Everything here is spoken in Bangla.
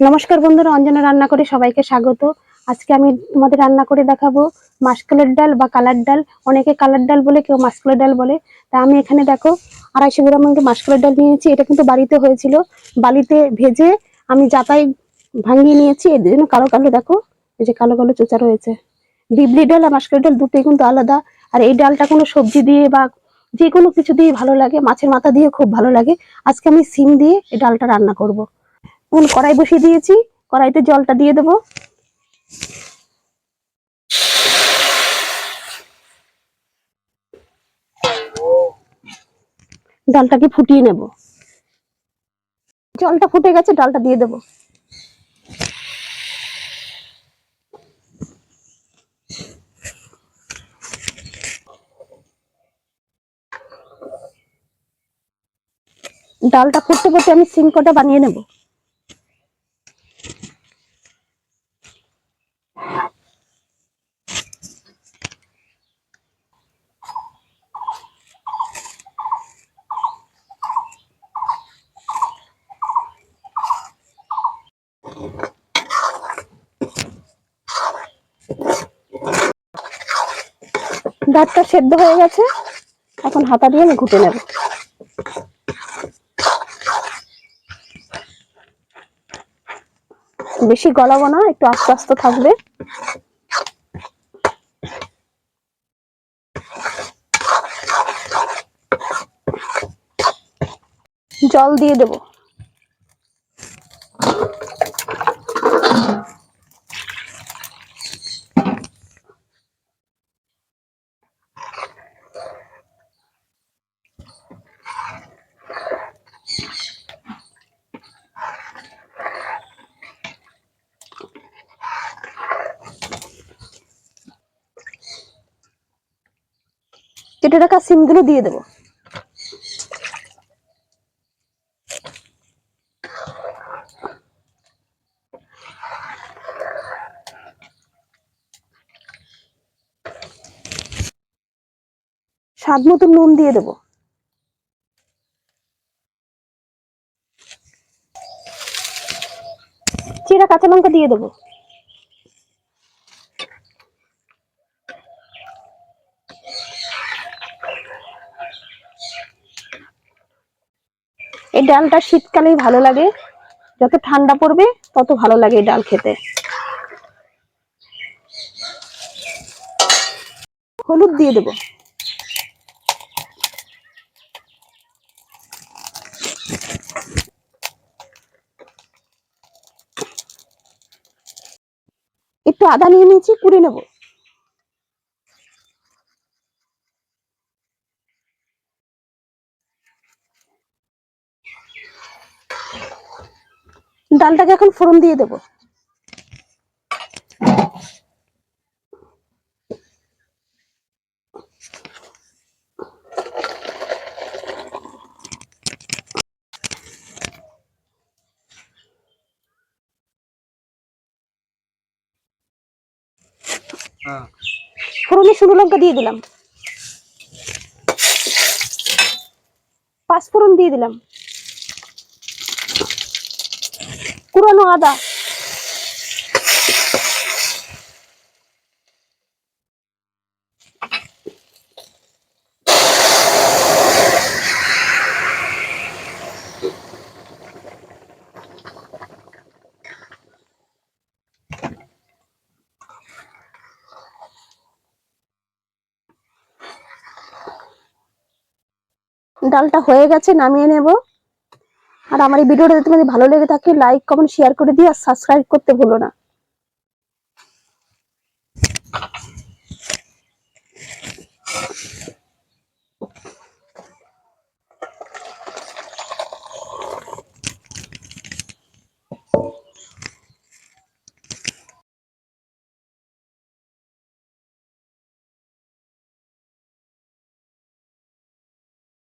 নমস্কার বন্ধুরা, অঞ্জনা রান্না করে সবাইকে স্বাগত। আজকে আমি তোমাদের রান্না করে দেখাবো মাসকলের ডাল বা কালার ডাল। অনেকে কালার ডাল বলে, কেউ মাসকলের ডাল বলে। তা আমি এখানে দেখো, আড়াইশো গ্রাম মতো মাসকলের ডাল নিয়েছি। এটা কিন্তু বাড়িতে হয়েছিল। বালিতে ভেজে আমি যাতাই ভাঙিয়ে নিয়েছি। এর জন্য কালো কালো দেখো, এই যে কালো কালো চোচা রয়েছে। বিবলি ডাল আর মাসকলের ডাল দুটোই কিন্তু আলাদা। আর এই ডালটা কোনো সবজি দিয়ে বা যে কোনো কিছু দিয়ে ভালো লাগে, মাছের মাথা দিয়ে খুব ভালো লাগে। আজকে আমি সিম দিয়ে এই ডালটা রান্না করব। এখন কড়াই বসিয়ে দিয়েছি। কড়াইতে জলটা দিয়ে দেবো। ডালটাকে ফুটিয়ে নেব। জলটা ফুটে গেছে, ডালটা দিয়ে দেবো। ডালটা ফুটতে ফুটতে আমি সিঙ্কটা বানিয়ে নেব। ডালটা সেদ্ধ হয়ে গেছে, এখন হাতা দিয়ে আমি ঘুটে নেব। বেশি গলাবো না, একটু আস্তে আস্তে থাকবে। জল দিয়ে দেব। কেটে রাখা সিমগুলো দিয়ে দেবো। স্বাদ মতো নুন দিয়ে দেবো। চিরা কাঁচা লঙ্কা দিয়ে দেবো। এই ডালটা শীতকালেই ভালো লাগে। যত ঠান্ডা পড়বে, তত ভালো লাগে এই ডাল খেতে। হলুদ দিয়ে দেবো। একটু আদা নিয়ে নিয়েছি, কুড়ে নেব। ডালটাকে এখন ফোড়ন দিয়ে দেবো। হ্যাঁ। ফোড়নে শুকনো লঙ্কা দিয়ে দিলাম। পাঁচফোড়ন দিয়ে দিলাম। কুড়ানো আদা। ডালটা হয়ে গেছে নামিয়ে নেব। আর আমার এই ভিডিওটা যদি তোমাদের ভালো লেগে থাকে লাইক কমেন্ট শেয়ার করে দিই আর সাবস্ক্রাইব করতে ভুলো না।